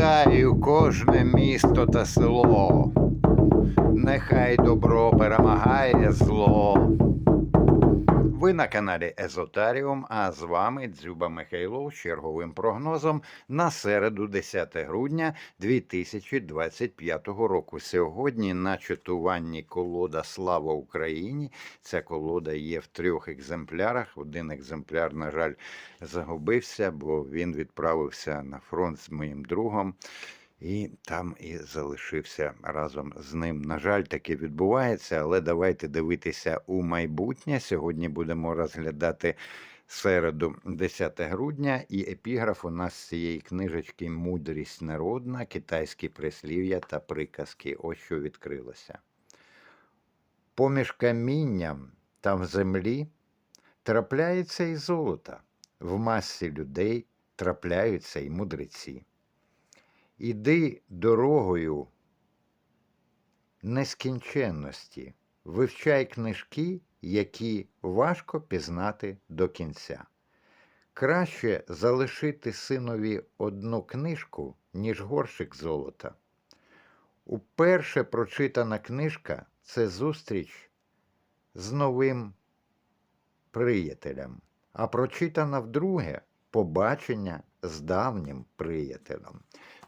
Вітаю кожне місто та село. Нехай добро перемагає зло. Ви на каналі Езотаріум, а з вами Дзюба Михайлов з черговим прогнозом на середу 10 грудня 2025 року. Сьогодні на читуванні колода Слава Україні. Ця колода є в трьох екземплярах. Один екземпляр, на жаль, загубився, бо він відправився на фронт з моїм другом. І там і залишився разом з ним. На жаль, таке відбувається, але давайте дивитися у майбутнє. Сьогодні будемо розглядати середу, 10 грудня, і епіграф у нас з цієї книжечки Мудрість народна, китайські прислів'я та приказки. Ось що відкрилося. Поміж камінням та в землі трапляється і золото. В масі людей трапляються і мудреці. Іди дорогою нескінченності, вивчай книжки, які важко пізнати до кінця. Краще залишити синові одну книжку, ніж горщик золота. Уперше прочитана книжка це зустріч з новим приятелем, а прочитана вдруге побачення з давнім приятелем.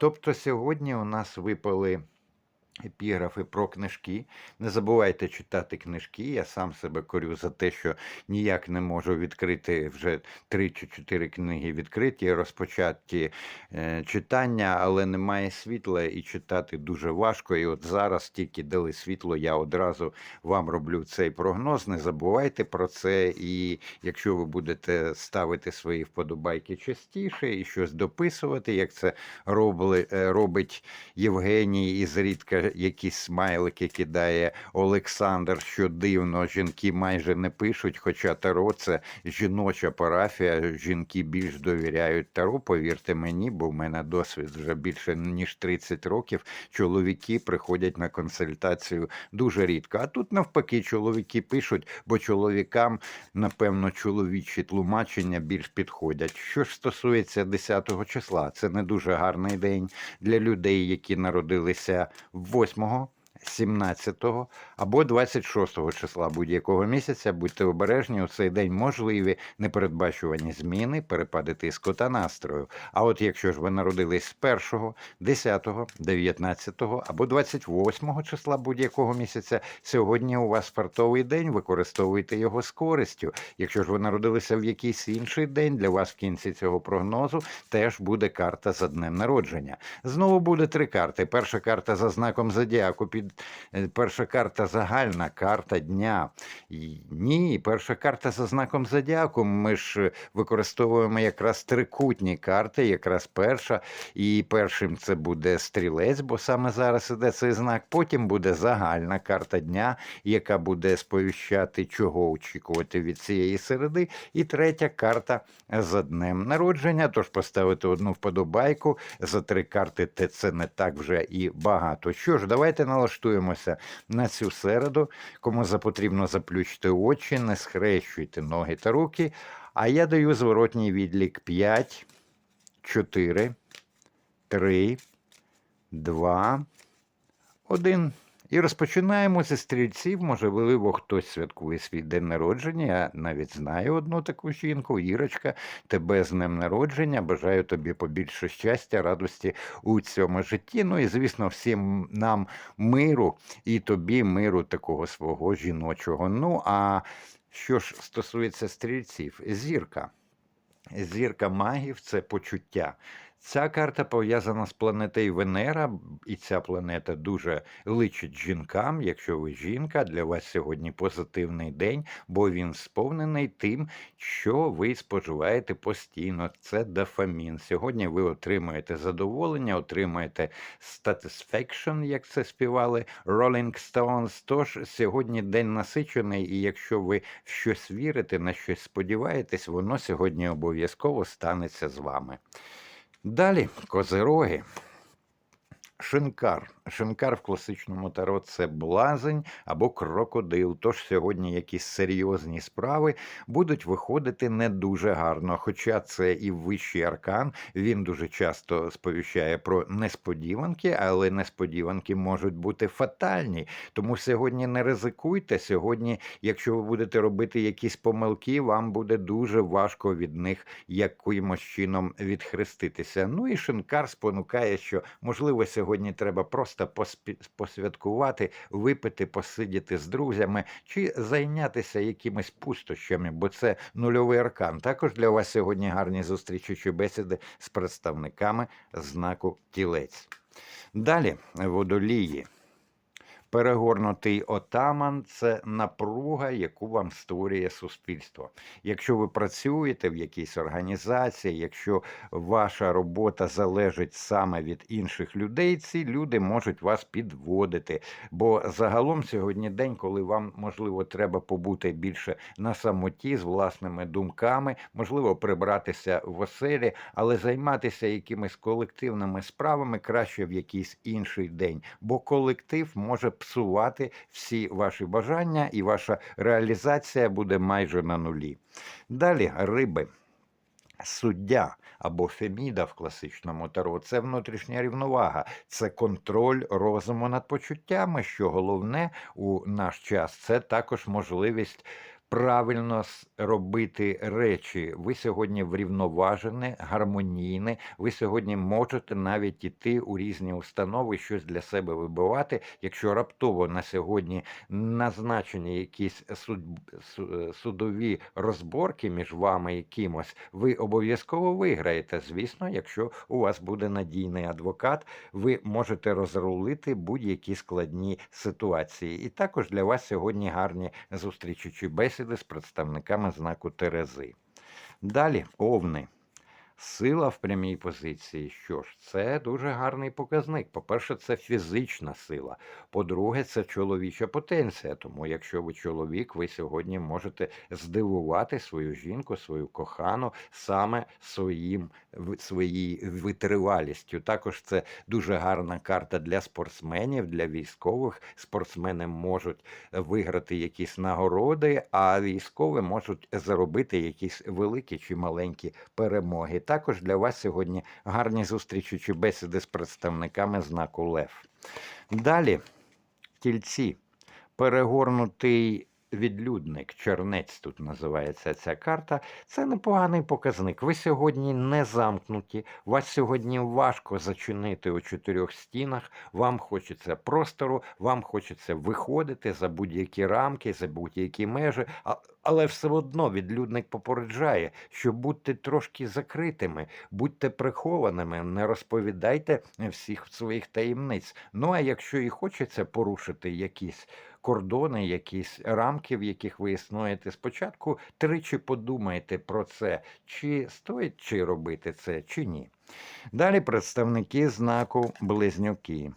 Тобто сьогодні у нас випали епіграфи про книжки. Не забувайте читати книжки. Я сам себе корю за те, що ніяк не можу відкрити вже три чи чотири книги відкриті, розпочаті е, читання, але немає світла і читати дуже важко. І от зараз тільки дали світло, я одразу вам роблю цей прогноз. Не забувайте про це. І якщо ви будете ставити свої вподобайки частіше і щось дописувати, як це робили, е, робить Євгеній і зрідка якісь смайлики кидає Олександр, що дивно, жінки майже не пишуть, хоча Таро це жіноча парафія. Жінки більш довіряють Таро, повірте мені, бо в мене досвід вже більше ніж 30 років. Чоловіки приходять на консультацію дуже рідко. А тут навпаки, чоловіки пишуть, бо чоловікам, напевно, чоловічі тлумачення більш підходять. Що ж стосується 10 числа, це не дуже гарний день для людей, які народилися в 8, 17 або 26 числа будь-якого місяця. Будьте обережні, у цей день можливі непередбачувані зміни, перепади тиску та настрою. А от якщо ж ви народились з 1, 10, 19 або 28 числа будь-якого місяця, сьогодні у вас фартовий день, використовуйте його з користю. Якщо ж ви народилися в якийсь інший день, для вас в кінці цього прогнозу теж буде карта за днем народження. Знову буде три карти. Перша карта за знаком зодіаку під перша карта загальна карта дня. Ні, перша карта за знаком зодіаку. Ми ж е, використовуємо якраз трикутні карти, якраз перша. І першим це буде стрілець, бо саме зараз іде цей знак. Потім буде загальна карта дня, яка буде сповіщати, чого очікувати від цієї середи. І третя карта за днем народження. Тож поставити одну вподобайку за три карти, це не так вже і багато. Що ж, давайте налаштуємо налаштуємося на цю середу. Кому запотрібно заплющити очі, не схрещуйте ноги та руки. А я даю зворотній відлік 5, 4, 3, 2, 1. І розпочинаємо зі стрільців. Можливо, хтось святкує свій день народження. Я навіть знаю одну таку жінку, Ірочка, тебе з днем народження. Бажаю тобі побільше щастя, радості у цьому житті. Ну і, звісно, всім нам миру і тобі миру такого свого жіночого. Ну, а що ж стосується стрільців, зірка. Зірка магів це почуття. Ця карта пов'язана з планетою Венера, і ця планета дуже личить жінкам. Якщо ви жінка, для вас сьогодні позитивний день, бо він сповнений тим, що ви споживаєте постійно. Це дофамін. Сьогодні ви отримуєте задоволення, отримаєте satisfaction, як це співали Rolling Stones. Тож сьогодні день насичений, і якщо ви в щось вірите, на щось сподіваєтесь, воно сьогодні обов'язково станеться з вами. Далі козироги. Шинкар Шинкар в класичному таро це блазень або крокодил. Тож сьогодні якісь серйозні справи будуть виходити не дуже гарно. Хоча це і вищий аркан, він дуже часто сповіщає про несподіванки, але несподіванки можуть бути фатальні. Тому сьогодні не ризикуйте. Сьогодні, якщо ви будете робити якісь помилки, вам буде дуже важко від них якимось чином відхреститися. Ну і шинкар спонукає, що можливо сьогодні треба просто поспі- посвяткувати, випити, посидіти з друзями чи зайнятися якимись пустощами, бо це нульовий аркан. Також для вас сьогодні гарні зустрічі чи бесіди з представниками знаку тілець. Далі водолії. Перегорнутий отаман це напруга, яку вам створює суспільство. Якщо ви працюєте в якійсь організації, якщо ваша робота залежить саме від інших людей, ці люди можуть вас підводити. Бо загалом сьогодні день, коли вам можливо треба побути більше на самоті з власними думками, можливо, прибратися в оселі, але займатися якимись колективними справами краще в якийсь інший день, бо колектив може псувати всі ваші бажання, і ваша реалізація буде майже на нулі. Далі риби. Суддя або Феміда в класичному таро це внутрішня рівновага, це контроль розуму над почуттями. Що головне у наш час, це також можливість правильно робити речі. Ви сьогодні врівноважене, гармонійне. Ви сьогодні можете навіть іти у різні установи, щось для себе вибивати. Якщо раптово на сьогодні назначені якісь суд, судові розборки між вами і кимось, ви обов'язково виграєте. Звісно, якщо у вас буде надійний адвокат, ви можете розрулити будь-які складні ситуації. І також для вас сьогодні гарні зустрічі чи бесіди з представниками знаку Терези. Далі овни. Сила в прямій позиції. Що ж, це дуже гарний показник. По-перше, це фізична сила. По-друге, це чоловіча потенція. Тому, якщо ви чоловік, ви сьогодні можете здивувати свою жінку, свою кохану саме своїм своїй витривалістю. Також це дуже гарна карта для спортсменів, для військових. Спортсмени можуть виграти якісь нагороди, а військові можуть заробити якісь великі чи маленькі перемоги. Також для вас сьогодні гарні зустрічі чи бесіди з представниками знаку Лев. Далі тільці. Перегорнутий відлюдник, чернець тут називається ця карта. Це непоганий показник. Ви сьогодні не замкнуті, вас сьогодні важко зачинити у чотирьох стінах. Вам хочеться простору, вам хочеться виходити за будь-які рамки, за будь-які межі. Але все одно відлюдник попереджає, що будьте трошки закритими, будьте прихованими, не розповідайте всіх своїх таємниць. Ну а якщо і хочеться порушити якісь кордони, якісь рамки, в яких ви існуєте, спочатку тричі подумайте про це, чи стоїть чи робити це, чи ні. Далі представники знаку близнюки.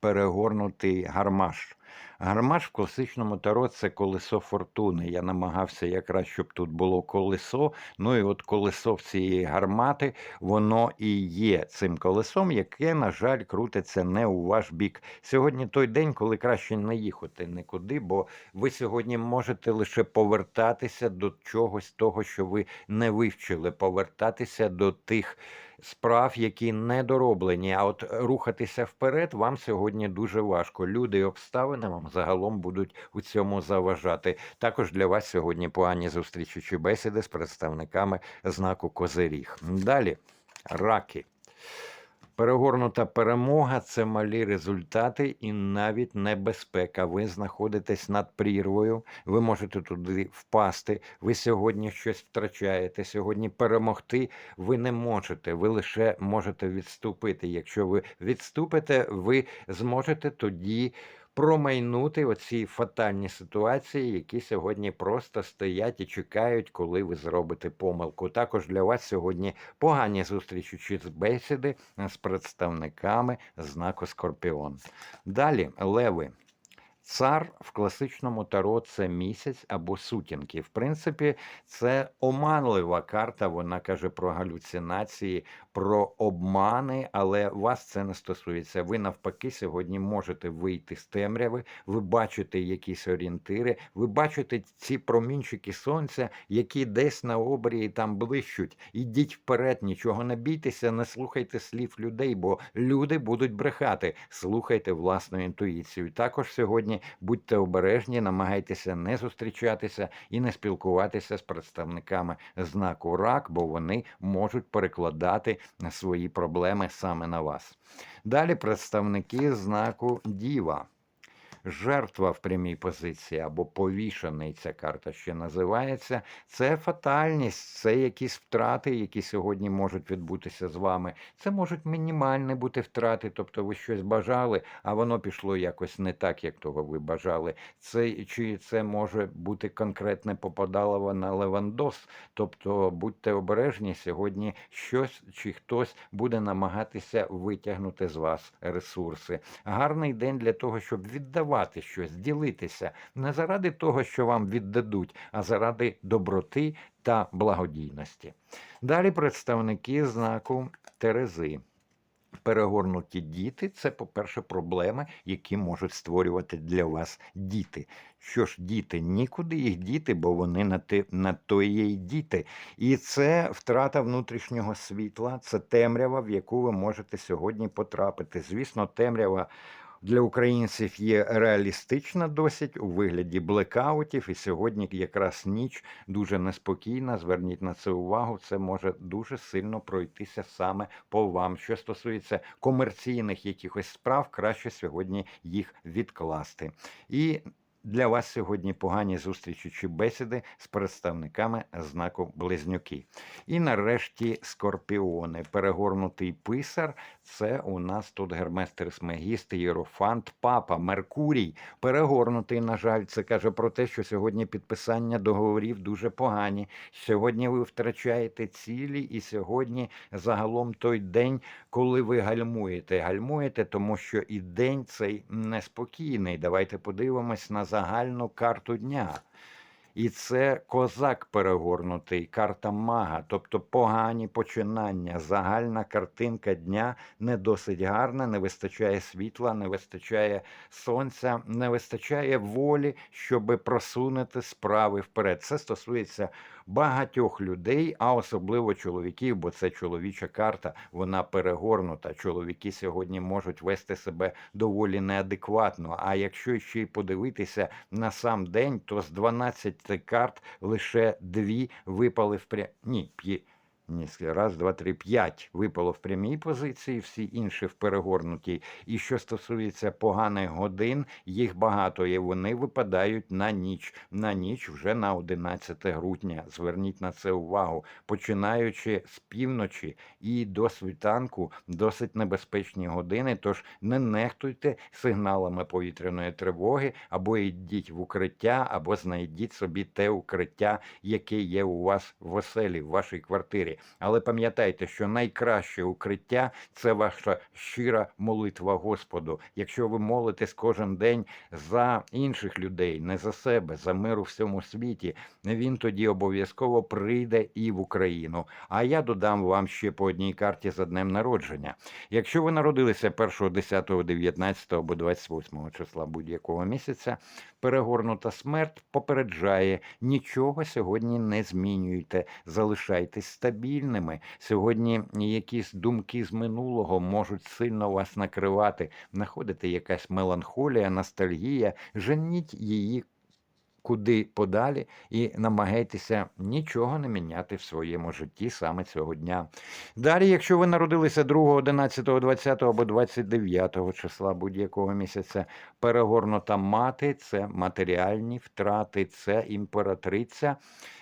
Перегорнутий гармаш. Гармаш в класичному таро це колесо фортуни. Я намагався якраз, щоб тут було колесо. Ну і от колесо в цієї гармати, воно і є цим колесом, яке, на жаль, крутиться не у ваш бік. Сьогодні той день, коли краще не їхати нікуди, бо ви сьогодні можете лише повертатися до чогось того, що ви не вивчили, повертатися до тих справ, які не дороблені. А от рухатися вперед вам сьогодні дуже важко. Люди і обставини вам загалом будуть у цьому заважати. Також для вас сьогодні погані зустрічі чи бесіди з представниками знаку Козиріг. Далі раки. Перегорнута перемога це малі результати і навіть небезпека. Ви знаходитесь над прірвою, ви можете туди впасти. Ви сьогодні щось втрачаєте. Сьогодні перемогти ви не можете. Ви лише можете відступити. Якщо ви відступите, ви зможете тоді. Промайнути оці фатальні ситуації, які сьогодні просто стоять і чекають, коли ви зробите помилку. Також для вас сьогодні погані зустрічі чи бесіди з представниками знаку Скорпіон. Далі леви. Цар в класичному таро це місяць або сутінки. В принципі, це оманлива карта. Вона каже про галюцинації, про обмани, але вас це не стосується. Ви навпаки сьогодні можете вийти з темряви, ви бачите якісь орієнтири, ви бачите ці промінчики сонця, які десь на обрії там блищуть. Ідіть вперед, нічого не бійтеся, не слухайте слів людей, бо люди будуть брехати. Слухайте власну інтуїцію. Також сьогодні будьте обережні, намагайтеся не зустрічатися і не спілкуватися з представниками знаку рак, бо вони можуть перекладати свої проблеми саме на вас. Далі представники знаку Діва. Жертва в прямій позиції або повішений, ця карта ще називається. Це фатальність, це якісь втрати, які сьогодні можуть відбутися з вами. Це можуть мінімальні бути втрати, тобто ви щось бажали, а воно пішло якось не так, як того ви бажали. Це чи це може бути конкретне попадалово на левандос. Тобто будьте обережні сьогодні, щось чи хтось буде намагатися витягнути з вас ресурси. Гарний день для того, щоб віддавати щось, ділитися не заради того, що вам віддадуть, а заради доброти та благодійності. Далі представники знаку Терези. Перегорнуті діти це, по-перше, проблеми, які можуть створювати для вас діти. Що ж, діти, нікуди їх діти, бо вони на те на то є й діти. І це втрата внутрішнього світла, це темрява, в яку ви можете сьогодні потрапити. Звісно, темрява для українців є реалістична досить у вигляді блекаутів, і сьогодні якраз ніч дуже неспокійна. Зверніть на це увагу. Це може дуже сильно пройтися саме по вам. Що стосується комерційних якихось справ, краще сьогодні їх відкласти. І для вас сьогодні погані зустрічі чи бесіди з представниками знаку Близнюки. І нарешті скорпіони. Перегорнутий писар це у нас тут Гермес Трисмегіст, Єрофант, Папа, Меркурій. Перегорнутий, на жаль, це каже про те, що сьогодні підписання договорів дуже погані. Сьогодні ви втрачаєте цілі, і сьогодні загалом той день, коли ви гальмуєте. Гальмуєте, тому що і день цей неспокійний. Давайте подивимось на загальну карту дня. І це козак перегорнутий, карта мага, тобто погані починання. Загальна картинка дня не досить гарна, не вистачає світла, не вистачає сонця, не вистачає волі, щоб просунути справи вперед. Це стосується багатьох людей, а особливо чоловіків, бо це чоловіча карта, вона перегорнута. Чоловіки сьогодні можуть вести себе доволі неадекватно. А якщо ще й подивитися на сам день, то з 12 карт лише дві випали в пря... Ні, п'є. Ні, раз, два, три, п'ять випало в прямій позиції, всі інші в перегорнутій. І що стосується поганих годин, їх багато і вони випадають на ніч. На ніч вже на 11 грудня. Зверніть на це увагу. Починаючи з півночі і до світанку, досить небезпечні години. Тож не нехтуйте сигналами повітряної тривоги, або йдіть в укриття, або знайдіть собі те укриття, яке є у вас в оселі, в вашій квартирі. Але пам'ятайте, що найкраще укриття це ваша щира молитва Господу. Якщо ви молитесь кожен день за інших людей, не за себе, за мир у всьому світі, він тоді обов'язково прийде і в Україну. А я додам вам ще по одній карті за днем народження. Якщо ви народилися 1, 10, 19 або 28 числа будь-якого місяця, перегорнута смерть попереджає нічого сьогодні не змінюйте, залишайтесь стабільними. Сьогодні якісь думки з минулого можуть сильно вас накривати. Знаходите якась меланхолія, ностальгія, женіть її куди подалі і намагайтеся нічого не міняти в своєму житті саме цього дня. Далі, якщо ви народилися 2, 11, 20 або 29 числа будь-якого місяця, перегорнута мати це матеріальні втрати, це імператриця.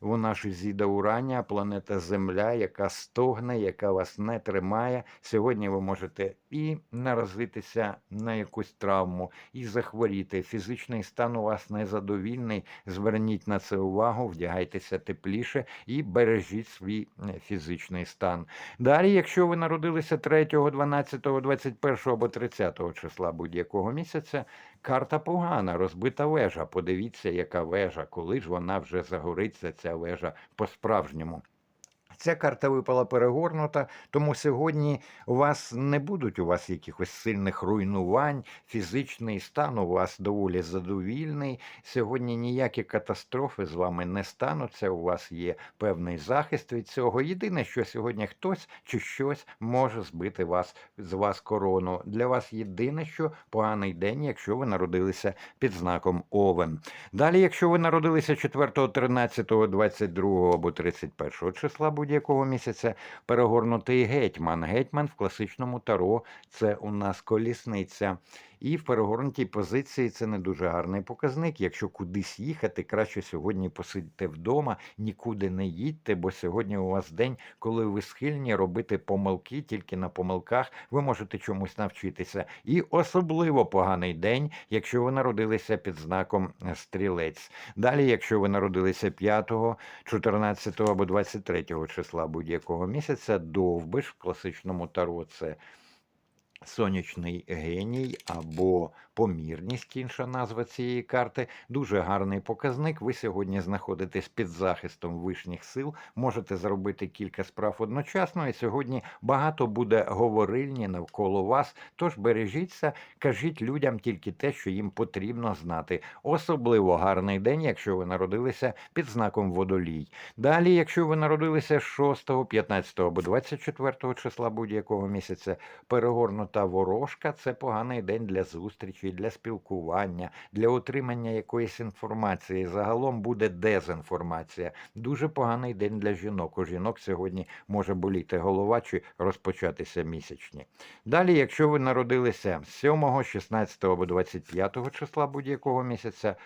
Вона ж зіда Уранія, планета Земля, яка стогне, яка вас не тримає. Сьогодні ви можете і наразитися на якусь травму, і захворіти. Фізичний стан у вас незадовільний, Зверніть на це увагу, вдягайтеся тепліше і бережіть свій е, фізичний стан. Далі, якщо ви народилися 3, 12, 21 або 30 числа будь-якого місяця, карта погана, розбита вежа. Подивіться, яка вежа, коли ж вона вже загориться, ця вежа по-справжньому. Ця карта випала перегорнута, тому сьогодні у вас не будуть у вас якихось сильних руйнувань, фізичний стан у вас доволі задовільний. Сьогодні ніякі катастрофи з вами не стануться. У вас є певний захист від цього. Єдине, що сьогодні хтось чи щось може збити вас з вас корону. Для вас єдине, що поганий день, якщо ви народилися під знаком Овен. Далі, якщо ви народилися 4, 13, 22 або 31 числа будь-якого місяця, перегорнутий гетьман. Гетьман в класичному таро це у нас колісниця. І в перегорнутій позиції це не дуже гарний показник. Якщо кудись їхати, краще сьогодні посидьте вдома, нікуди не їдьте, бо сьогодні у вас день, коли ви схильні робити помилки, тільки на помилках ви можете чомусь навчитися. І особливо поганий день, якщо ви народилися під знаком е, стрілець. Далі, якщо ви народилися 5, 14 або 23 числа будь-якого місяця, довбиш в класичному таро це сонячний геній або помірність, інша назва цієї карти. Дуже гарний показник. Ви сьогодні знаходитесь під захистом вишніх сил, можете зробити кілька справ одночасно, і сьогодні багато буде говорильні навколо вас. Тож бережіться, кажіть людям тільки те, що їм потрібно знати. Особливо гарний день, якщо ви народилися під знаком водолій. Далі, якщо ви народилися 6, 15 або 24 числа будь-якого місяця, перегорнута ворожка це поганий день для зустрічі, для спілкування, для отримання якоїсь інформації. Загалом буде дезінформація. Дуже поганий день для жінок. У жінок сьогодні може боліти голова чи розпочатися місячні. Далі, якщо ви народилися 7, 16 або 25 числа будь-якого місяця.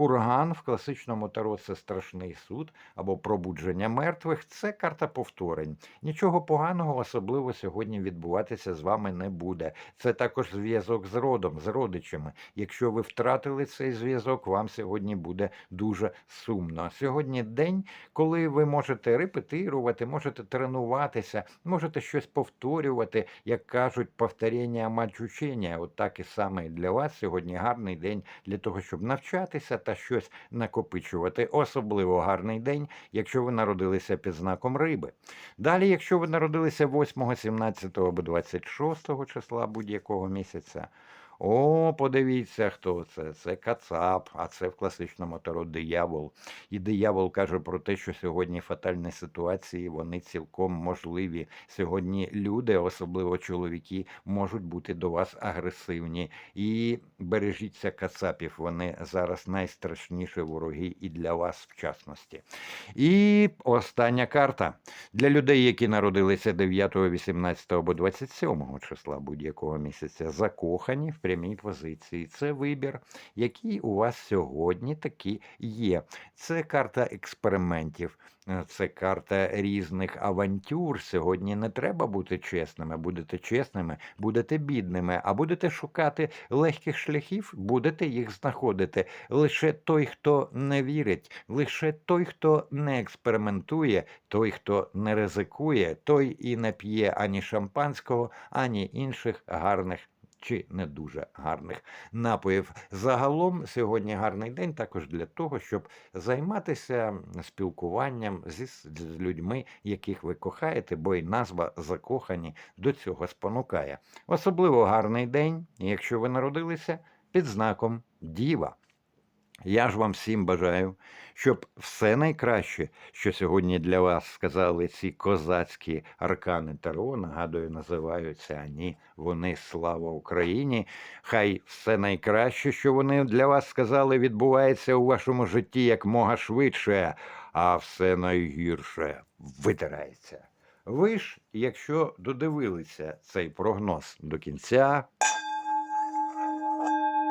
Курган в класичному таро це страшний суд або пробудження мертвих. Це карта повторень. Нічого поганого особливо сьогодні відбуватися з вами не буде. Це також зв'язок з родом, з родичами. Якщо ви втратили цей зв'язок, вам сьогодні буде дуже сумно. Сьогодні день, коли ви можете репетирувати, можете тренуватися, можете щось повторювати, як кажуть, повторення мать учення. От так і саме для вас сьогодні гарний день для того, щоб навчатися та щось накопичувати. Особливо гарний день, якщо ви народилися під знаком риби. Далі, якщо ви народилися 8, 17 або 26 числа будь-якого місяця. О, подивіться, хто це. Це Кацап, а це в класичному таро диявол. І диявол каже про те, що сьогодні фатальні ситуації вони цілком можливі. Сьогодні люди, особливо чоловіки, можуть бути до вас агресивні. І бережіться кацапів. Вони зараз найстрашніші вороги і для вас в частності. І остання карта для людей, які народилися 9, 18 або 27 числа будь-якого місяця, закохані в прямій позиції. Це вибір, який у вас сьогодні таки є. Це карта експериментів, е, це карта різних авантюр. Сьогодні не треба бути чесними. Будете чесними, будете бідними, а будете шукати легких шляхів, будете їх знаходити. Лише той, хто не вірить, лише той, хто не експериментує, той, хто не ризикує, той і не п'є ані шампанського, ані інших гарних чи не дуже гарних напоїв. Загалом сьогодні гарний день також для того, щоб займатися спілкуванням зі з людьми, яких ви кохаєте, бо й назва закохані до цього спонукає. Особливо гарний день, якщо ви народилися під знаком Діва. Я ж вам всім бажаю, щоб все найкраще, що сьогодні для вас сказали ці козацькі аркани Таро, нагадую, називаються ані вони слава Україні. Хай все найкраще, що вони для вас сказали, відбувається у вашому житті як мога швидше, а все найгірше витирається. Ви ж, якщо додивилися цей прогноз до кінця.